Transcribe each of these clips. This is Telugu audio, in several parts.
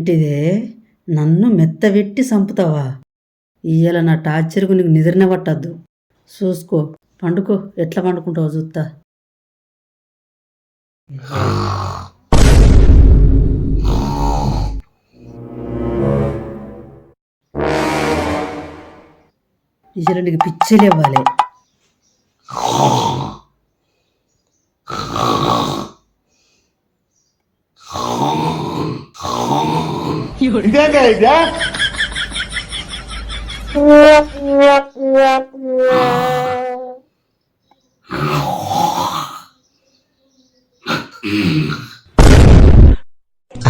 ఏంటిదే నన్ను మెత్తవెట్టి చంపుతావా ఇయ్యాల నా టార్చర్కు నీకు నిద్రనే పట్టద్దు. చూసుకో పండుకో. ఎట్లా పండుకుంటావు చూస్తా ఇయ్యాల నీకు இதாங்க இதா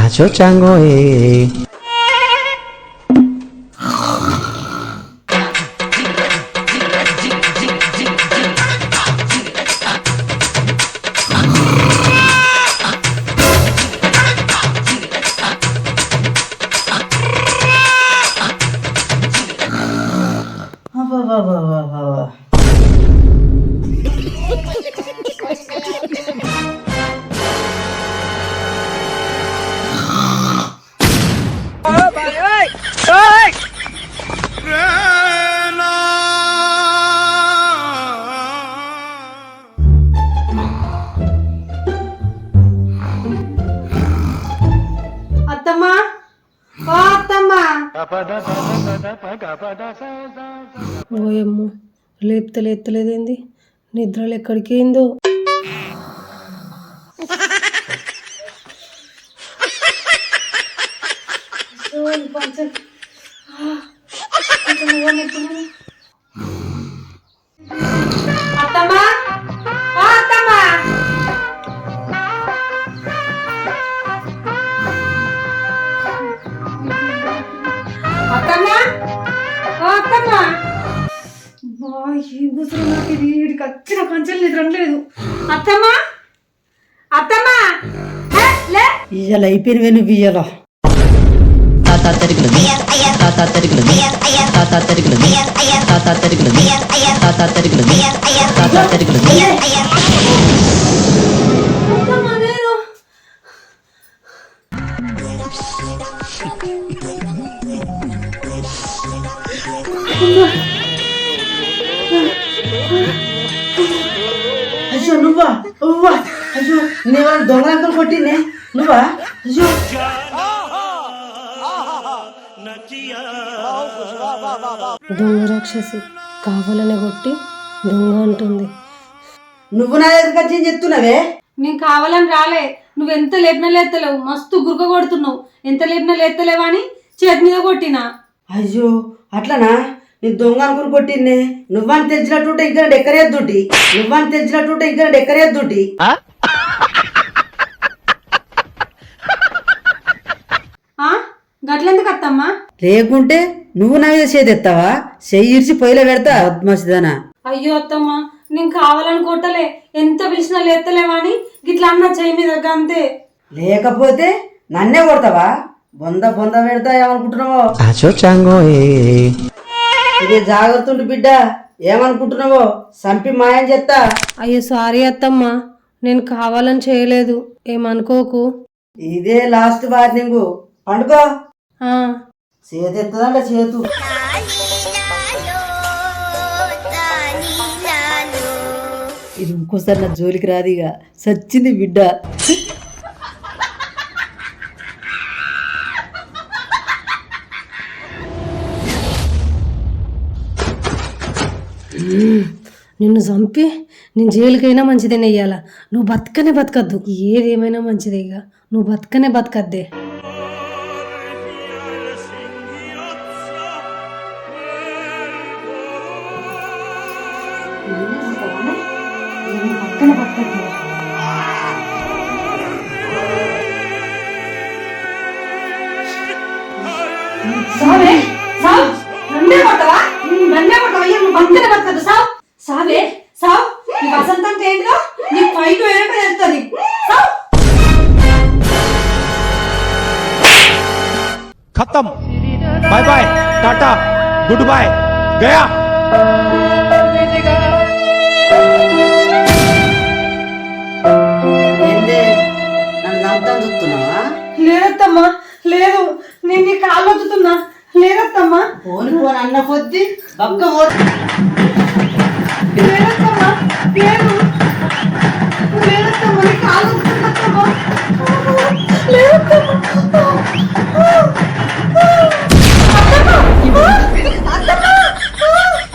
À chốt trang ngồi. అత్తమ్మా! ఓ అత్తమ్మా! ఓయమ్మో లేపుతలే ఎత్తలేదేంది నిద్రలు ఎక్కడికి ఏందో అత్తమ్మా? అత్తమ్మా. అత్తమ్మా? ఓ అత్తమ్మా. బా, ఏం కూతురు నాకు ఇది వీడికి వచ్చిన పంచలు నిద్ర లేదు అత్తమ్మా? అత్తమ్మా? ఇయ్యాల అయిపోయినవే నువ్వు ఇయ్యాల. అత్తమ్మా లేదు అయ్యో నువ్వా? నువ్వా అయ్యో నేను దొంగలంతా కొట్టినే నువ్వా? అయ్యో. దొంగ రాక్షసి కావాలనే కొట్టి దొంగ అంటుంది. నువ్వు నా దగ్గరికి వచ్చి ఏం చెప్తున్నావే? నేను కావాలని రాలే. నువ్వు ఎంత లేపినా లేస్తలేవు మస్తు గురక కొడుతున్నావు. ఎంత లేపినా లేస్తలేవా అని చేతి మీద కొట్టినా. అయ్యో అట్లనా? నేను దొంగ అనుకుని కొట్టినే నువ్వని తెలిసినట్టుంటే ఇంకా డెక్కరేద్దుటి. నువ్వని తెలిసినట్టుంటే ఇంకా డెక్కరేద్దుటి. గట్లెందుకు అత్తమ్మా? లేకుంటే నువ్వు నా మీద చేదెత్తావా చెయ్యి ఇరిచి పొయ్యిలో పెడతా పద్మసిదానా అయ్యో అత్తమ్మా నేను కావాలని కొట్టలే. ఎంత పిలిచినా లేస్తలేవా అని? గిట్లా అన్న చెయ్యి మీద అంతే లేకపోతే నన్నే కొడతావా? బొంద బొంద పెడతా ఏమనుకుంటున్నావో. ఇదే జాగ్రత్త ఉండు బిడ్డ. ఏమనుకుంటున్నావో? సంపి మాయం చేస్తా అయ్యో సారీ అత్తమ్మ. నేను కావాలని చేయలేదు. ఏమనుకోకు? ఇదే లాస్ట్ వార్నింగ్ పండుకో. ఆ, చేతెత్తదంట చేతు. ఇది ఇంకోసారి నా జోలికి రాదిగా సచ్చింది బిడ్డ. నిన్ను చంపి నేను జైలుకైనా మంచిదేనే ఇయ్యాల. నువ్వు బతకనే బతకద్దు. ఏదేమైనా మంచిదే ఇక. నువ్వు బతకనే బతకద్దే. సావే సావ్ నన్నే కొడతావా? నన్నే కొడతావా? నువ్వు బంతిని పడతావు సావ్? ఖతం. Bye bye tata good boy Gaya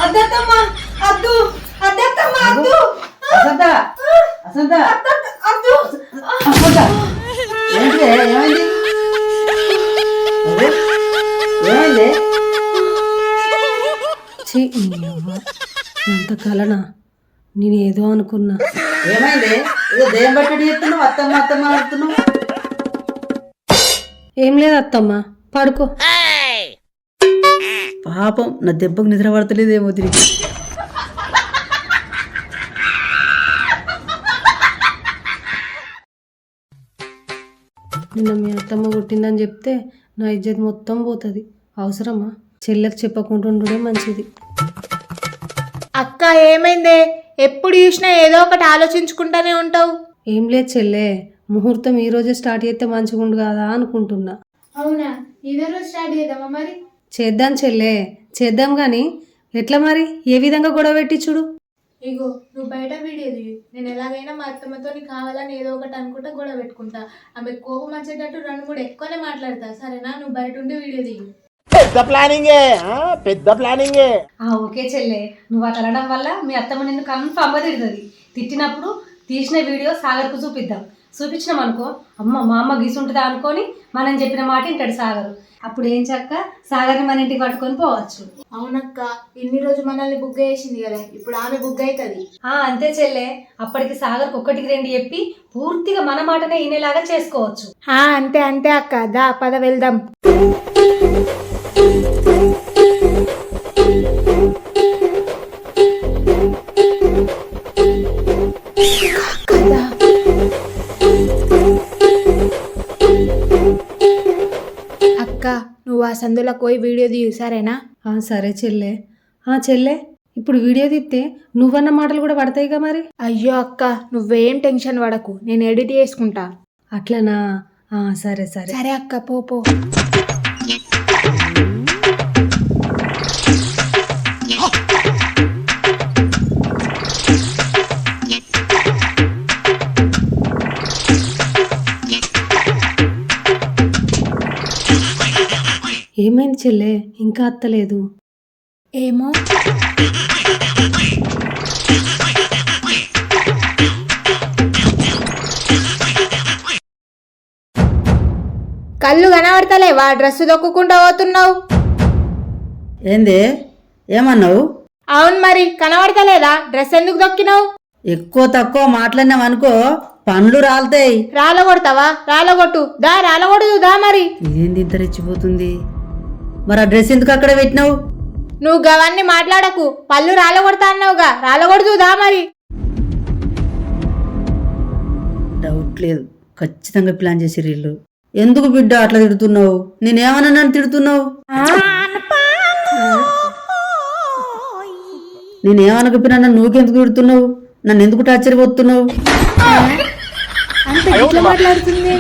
అద్దత్తమ్మా అద్దు అసంత అసంత అసంత ఏమైంది అదే, ఏమైంది ఛీ, నీ అవ్వ. ఎంత కలనా నేను ఏదో అనుకున్నా. ఏమైంది? ఏదో దేం బట్టడి చెప్తున్నావు అత్తమ్మ అత్తమ్మ ఆడుతున్నావు ఏం లేదు అత్తమ్మ పడుకో. పాపం నా దెబ్బకు నిద్ర పడతలేదేమో తిరిగి. నిన్న మీ అత్తమ్మ కొట్టిందని చెప్తే నా ఇజ్జత్ మొత్తం పోతుంది. అవసరమా? చెల్లెకి చెప్పకుండా మంచిది. అక్క ఏమైందే? ఎప్పుడు చూసినా ఏదో ఒకటి ఆలోచించుకుంటానే ఉంటావు. ఏం లేదు చెల్లె ముహూర్తం ఈ రోజే స్టార్ట్ చేస్తే మంచిగుండు కదా అనుకుంటున్నా. అవునా? ఇదే రోజు స్టార్ట్ చేద్దామా మరి? చేద్దాం చెల్లె చేద్దాం కానీ ఎట్లా మరి? ఏ విధంగా గొడవ పెట్టి చూడు. ఇగో నువ్వు బయట వీడియో దిగు నేను ఎలాగైనా మా అత్తమ్మతో కావాలని ఏదో ఒకటి అనుకుంటా గొడవ పెట్టుకుంటా. ఆమె కోపం వచ్చేటట్టు రెండు మూడు ఎక్కువనే మాట్లాడతా. సరేనా? నువ్వు బయట ఉండి వీడియో దిగు ఆ? ఓకే చెల్లె. నువ్వు అట్లా అనడం వల్ల మీ అత్తమ్మ నిన్ను కన్ఫామ్గా తిడుతుంది. తిట్టినప్పుడు తీసిన వీడియో సాగర్కు చూపిద్దాం. చూపించినాం అనుకో అమ్మ మా అమ్మ గీసుంటుందా అనుకొని మనం చెప్పిన మాట వింటాడు సాగర్. అప్పుడు ఏం చక్క? సాగర్ని మన ఇంటికి పట్టుకొని పోవచ్చు. అవునక్క ఇన్ని రోజు మనల్ని బుగ్గ వేసింది కదా ఇప్పుడు ఆమె బుగ్గ అవుతుంది ఆ అంతే చెల్లె. అప్పటికి సాగర్కి ఒక్కటికి రెండు చెప్పి పూర్తిగా మన మాటనే వినేలాగా చేసుకోవచ్చు. అంతే అంతే అక్క. దా పద వెళ్దాం. అక్క నువ్వు ఆ సందులో పోయి వీడియో దిగు సరేనా? ఆ సరే చెల్లె. ఆ చెల్లె ఇప్పుడు వీడియో తీస్తే నువ్వన్న మాటలు కూడా పడతాయిగా మరి? అయ్యో అక్క నువ్వేం టెన్షన్ పడకు నేను ఎడిట్ చేసుకుంటా. అట్లనా? ఆ సరే సరే. సరే అక్క పో పో. ఏమైంది చెల్లె? ఇంకా అత్తలేదు. ఏమో. కళ్ళు కనబడతలేవా డ్రెస్ దొక్కుకుంటూ పోతున్నావు. ఏంది? ఏమన్నావు? అవును మరి కనబడతలేదా? డ్రెస్ ఎందుకు దొక్కినావు ఎక్కువ తక్కువ మాట్లాడినాం అనుకో పండ్లు రాలుతాయి. రాలగొడతావా? రాలగొట్టు. దా రాలగొడదు దా మరి. ఇదేంది ఇంత రెచ్చిపోతుంది? మరి ఆ డ్రెస్ ఎందుకు అక్కడ పెట్టినావు? నువ్వు గవన్నీ మాట్లాడకు. పళ్ళు రాలగొడతా అన్నావుగా. రాలగొడదు దా మరి? డౌట్ లేదు. ఖచ్చితంగా ప్లాన్ చేసి వీళ్ళు. ఎందుకు బిడ్డ అట్లా తిడుతున్నావు? నేనేమన్నా నన్ను తిడుతున్నావు? నేనేమనకపోయినా నన్ను నువ్వుకెందుకు తిడుతున్నావు? నన్ను ఎందుకు టార్చర్ పోతున్నావు అంత మాట్లాడుతుంది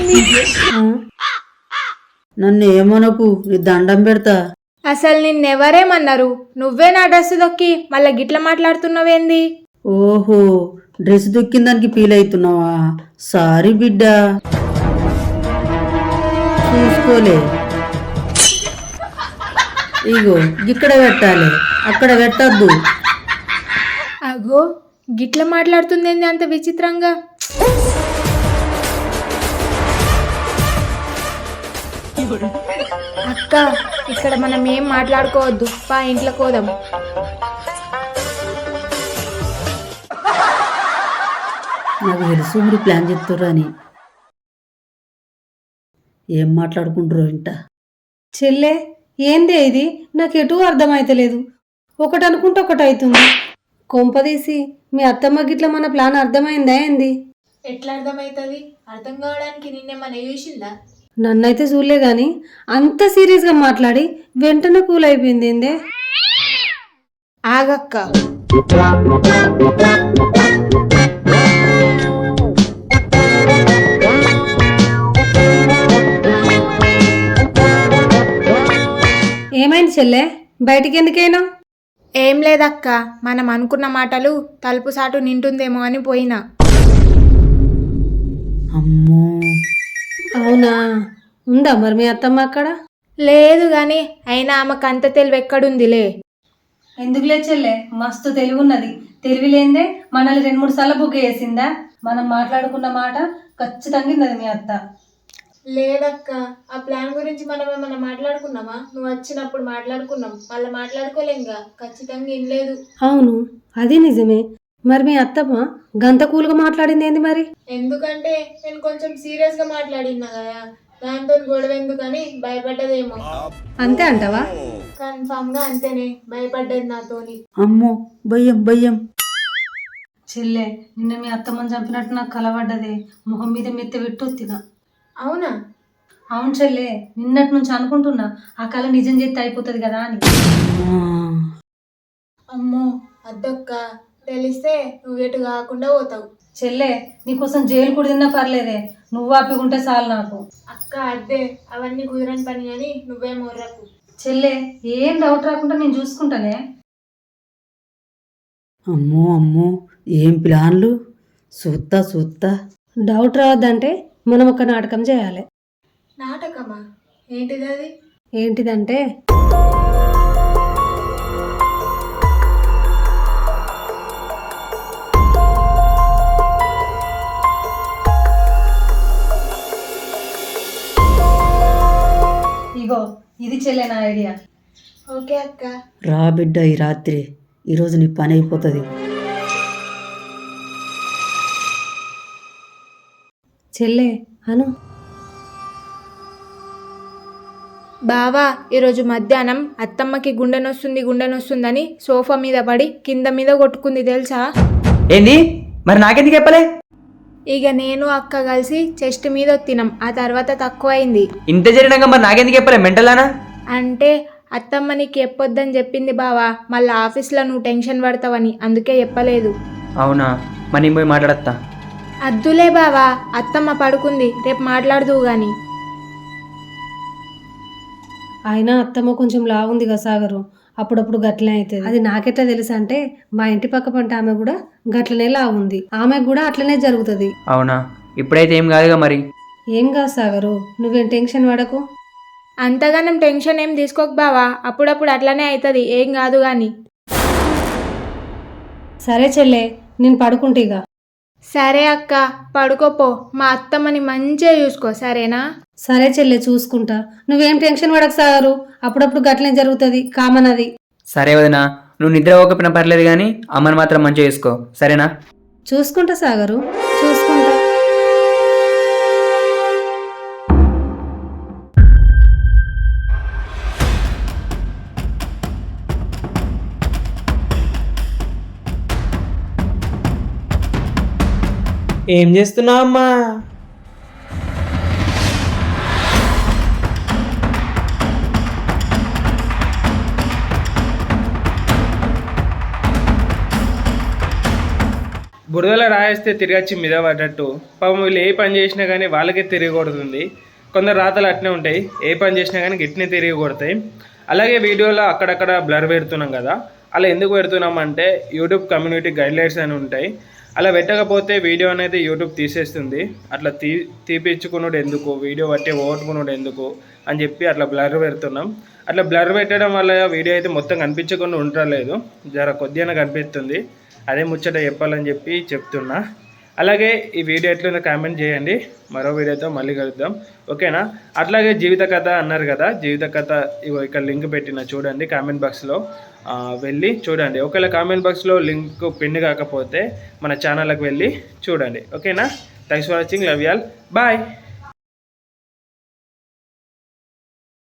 నన్ను ఏమనకు? నీ దండం పెడతా. అసలు నిన్నెవరేమన్నారు? నువ్వే నా డ్రెస్ దొక్కి మళ్ళీ గిట్ల మాట్లాడుతున్నావేంది? ఓహో డ్రెస్ దొక్కిన దానికి ఫీల్ అవుతున్నావా సారీ బిడ్డ. చూసుకోలే. ఇగో ఇక్కడ పెట్టాలి. అక్కడ పెట్టద్దు. అగో గిట్ల మాట్లాడుతుంది అంత విచిత్రంగా? అక్క ఇక్కడ మనం ఏం మాట్లాడుకోవద్దు. పా ఇంట్లో కోదాం నాకు తెలుసు మీరు ప్లాన్ చెప్తారు అని. ఏం మాట్లాడుకుంటారో ఇంట చెల్లె ఏందే ఇది? నాకు ఎటు అర్థమైతలేదు. ఒకటి అనుకుంటే ఒకటి అవుతుంది కొంపదీసి మీ అత్తమ్మ గిట్ల మన ప్లాన్ అర్థమైందా ఏంది? ఎట్లా అర్థమవుతుంది అర్థం కావడానికి నిన్నేమన్నా చూసిందా? నన్నైతే చూడలే గాని అంత సీరియస్గా మాట్లాడి వెంటనే కూల్ అయిపోయింది ఏందే? ఆగక్క. చెల్లె? బయటికి ఎందుకైనా ఏం లేదక్క మనం అనుకున్న మాటలు తలుపు సాటు నింటుందేమో అని పోయినా. అమ్మో. అవునా? ఉందా మరి మీ అత్తమ్మ అక్కడ? లేదు గాని అయినా ఆమెకు అంత తెలివి ఎక్కడుందిలే ఎందుకులే చెల్లె? మస్తు తెలివి ఉన్నది తెలివి లేదే మనల్ని రెండు మూడు సార్లు బుక్ చేసిందా? మనం మాట్లాడుకున్న మాట ఖచ్చితంగా ఉన్నది మీ అత్త. లేదక్క ఆ ప్లాన్ గురించి మనం ఏమైనా మాట్లాడుకున్నామా? నువ్వు వచ్చినప్పుడు మాట్లాడుకున్నాం. మళ్ళీ మాట్లాడుకోలేంగా. ఖచ్చితంగా ఏం లేదు అవును అది నిజమే. మరి మీ అత్తమ్మ గంత కూలుగా మాట్లాడింది ఏంది మరి? ఎందుకంటే నేను కొంచెం సీరియస్గా మాట్లాడినా కదా. దాంతో గొడవ ఎందుకని భయపడ్డదేమో. అంతే అంటావా? కన్ఫామ్గా అంతేనే భయపడ్డది నాతోని. అమ్మో భయం భయం. చెల్లె నిన్న మీ అత్తమ్మని చంపినట్టు నాకు కలవడ్డదే. మొహం మీద మెత్త పెట్టు తిన. అవునా? అవును చెల్లె నిన్నటి నుంచి అనుకుంటున్నా ఆ కళ నిజం చేస్తే అయిపోతుంది కదా అని. అమ్మో అద్దక్క తెలిస్తే నువ్వు ఎటు కాకుండా పోతావు. చెల్లె నీకోసం జైలు కూడా తిన్నా పర్లేదే. నువ్వు ఆపికుంటే చాలు నాకు. అక్క అద్దే అవన్నీ కుదరని పని అని నువ్వే మొర్రకు. చెల్లె ఏం డౌట్ రాకుండా నేను చూసుకుంటానే? అమ్మో అమ్మో ఏం ప్లాన్లు? చూత్తా చూత్తా డౌట్ రావద్దంటే మనం ఒక నాటకం చేయాలి. నాటకమా? ఏంటిది అది ఏంటిదంటే ఇగో ఇది చెల్లె నా ఐడియా? ఓకే అక్క. రా బిడ్డ ఈ రాత్రి. ఈరోజు నీ పని అయిపోతుంది. చెల్లె అను. బావా ఈరోజు మధ్యాహ్నం అత్తమ్మకి గుండె నొస్తుంది గుండె నొస్తుందని సోఫా మీద పడి కింద మీద కొట్టుకుంది తెలుసా? ఏంది? మరి నాకెందుకు చెప్పలే? ఇక నేను అక్క కలిసి చెస్ట్ మీద ఒత్తినాం. ఆ తర్వాత తక్కువైంది. ఇంత జరిగినాక మరి నాకెందుకు చెప్పలే? మెంటలానా అంటే అత్తమ్మ నీకు చెప్పొద్దని చెప్పింది బావా. మళ్ళీ ఆఫీస్లో నువ్వు టెన్షన్ పడతావని. అందుకే చెప్పలేదు. అవునా? మరి నేను పోయి మాట్లాడతా అద్దులే బావా. అత్తమ్మ పడుకుంది. రేపు మాట్లాడదువు గాని. అయినా అత్తమ్మ కొంచెం లావుంది కదా సాగరు. అప్పుడప్పుడు గట్లనే అవుతుంది అది నాకెట్లా తెలుసు అంటే మా ఇంటి పక్క పంట ఆమె కూడా గట్లనే లావుంది ఆమెకు కూడా అట్లనే జరుగుతుంది. అవునా? ఇప్పుడైతే ఏం కాదుగా మరి? ఏం కాదు సాగరు నువ్వేం టెన్షన్ పడకు. అంతగానం టెన్షన్ ఏం తీసుకోక బావా అప్పుడప్పుడు అట్లనే అవుతుంది ఏం కాదు గాని. సరే చెల్లె నేను పడుకుంటేగా సరే అక్క పడుకోపో. మా అత్తమ్మని మంచిగా చూసుకో సరేనా? సరే చెల్లె చూసుకుంటా. నువ్వేం టెన్షన్ పడకు సాగరు అప్పుడప్పుడు గట్లనే జరుగుతుంది కామన్ అది సరే వదినా నువ్వు నిద్ర పోకపోయినా పర్లేదు కానీ అమ్మని మాత్రం మంచిగా చేసుకో. సరేనా? చూసుకుంటా సాగరు. చూసుకుంటా. ఏం చేస్తున్నావు అమ్మా? బురదలో రాయేస్తే తిరిగొచ్చి మీద పడ్డట్టు. పాపం వీళ్ళు ఏ పని చేసినా కానీ వాళ్ళకే తిరిగి కొడుతుంది కొందరు రాతలు అట్నే ఉంటాయి. ఏ పని చేసినా కానీ గిట్నే తిరిగి కొడతాయి అలాగే వీడియోలో అక్కడక్కడ బ్లర్ పెడుతున్నాం కదా. అలా ఎందుకు పెడుతున్నాం అంటే యూట్యూబ్ కమ్యూనిటీ గైడ్లైన్స్ అని ఉంటాయి. అలా పెట్టకపోతే వీడియో అనేది యూట్యూబ్ తీసేస్తుంది. అట్లా తీ తీపిచ్చుకున్నాడు ఎందుకు? వీడియో పట్టే ఓటుకున్నాడు ఎందుకు? అని చెప్పి అట్లా బ్లర్ పెడుతున్నాం. అట్లా బ్లర్ పెట్టడం వల్ల వీడియో అయితే మొత్తం కనిపించకుండా ఉండలేదు జర కొద్దిగా కనిపిస్తుంది. అదే ముచ్చట చెప్పాలని చెప్పి చెప్తున్నా. అలాగే ఈ వీడియో ఎట్లుందో కామెంట్ చేయండి. మరో వీడియోతో మళ్ళీ కలుద్దాం. ఓకేనా? అట్లాగే జీవిత కథ అన్నారు కదా జీవిత కథ ఇక్కడ లింక్ పెట్టిన చూడండి కామెంట్ బాక్స్లో వెళ్ళి చూడండి. ఒకవేళ కామెంట్ బాక్స్లో లింక్ పిన్ కాకపోతే మన ఛానల్కి వెళ్ళి చూడండి. ఓకేనా? Thanks for watching love y'all bye